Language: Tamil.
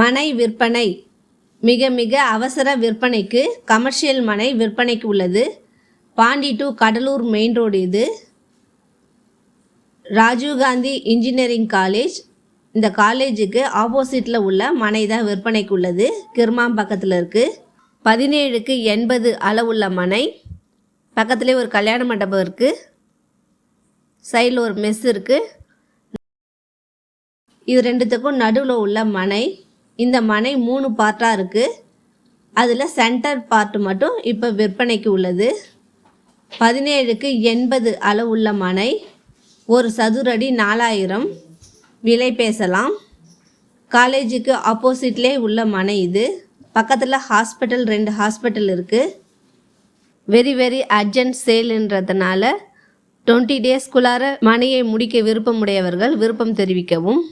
மனை விற்பனை. மிக மிக அவசர விற்பனைக்கு கமர்ஷியல் மனை விற்பனைக்கு உள்ளது. Pondy to Cuddalore main road இது. ராஜீவ்காந்தி இன்ஜினியரிங் காலேஜ் இந்த காலேஜுக்கு ஆப்போசிட்டில் உள்ள மனை தான் விற்பனைக்கு உள்ளது. கிருமாம்பக்கத்தில் இருக்குது பதினேழுக்கு எண்பது அளவுள்ள மனை. பக்கத்துலேயே ஒரு கல்யாண மண்டபம் இருக்குது சைடில் ஒரு மெஸ் இருக்குது இது ரெண்டுத்துக்கும் நடுவில் உள்ள மனை. இந்த மனை மூணு பார்ட்டாக இருக்குது அதில் சென்டர் பார்ட் மட்டும் இப்போ விற்பனைக்கு உள்ளது. பதினேழுக்கு எண்பது அளவுள்ள மனை. ஒரு சதுரடி நாலாயிரம். விலை பேசலாம். காலேஜுக்கு ஆப்போசிட்லே உள்ள மனை இது. பக்கத்தில் ஹாஸ்பிட்டல் ரெண்டு ஹாஸ்பிட்டல் இருக்குது வெரி வெரி அர்ஜென்ட் சேலுன்றதுனால டுவெண்ட்டி டேஸ்க்குள்ளார மனையை முடிக்க விருப்பமுடையவர்கள் விருப்பம் தெரிவிக்கவும்.